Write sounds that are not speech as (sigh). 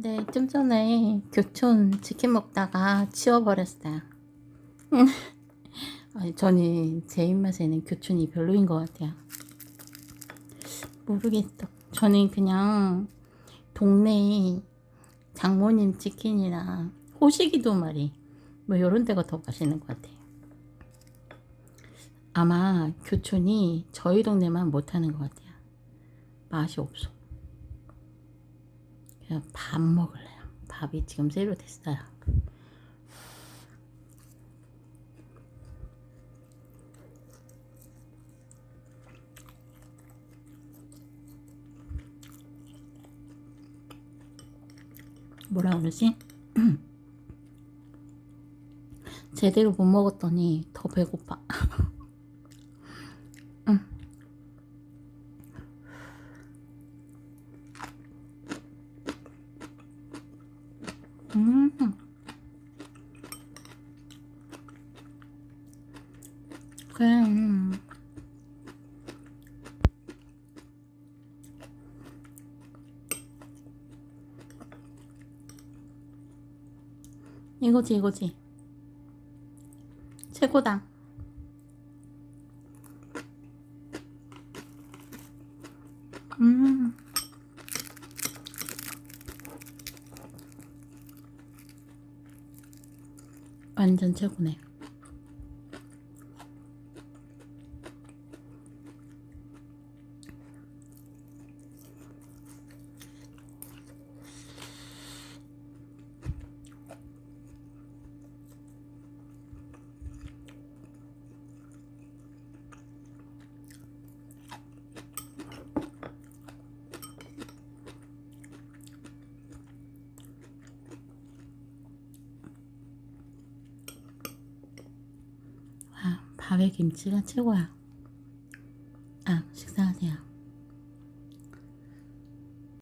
네, 좀 전에 교촌 치킨 먹다가 치워버렸어요. 아니, 저는 제 입맛에는 교촌이 별로인 것 같아요. 모르겠어. 저는 그냥 동네에 장모님 치킨이랑 호식이 두 마리 뭐 이런 데가 더 맛있는 것 같아요. 아마 교촌이 저희 동네만 못하는 것 같아요. 맛이 없어. 밥 먹을래요. 밥이 지금 새로 됐어요. 뭐라 그러지? (clears throat) 제대로 못 먹었더니 더 배고파. (laughs) 음. 그래. 음. 이거지 이거지. 최고다. 음. 완전 최고네. 와, 밥에 김치가 최고야. 아, 식사하세요.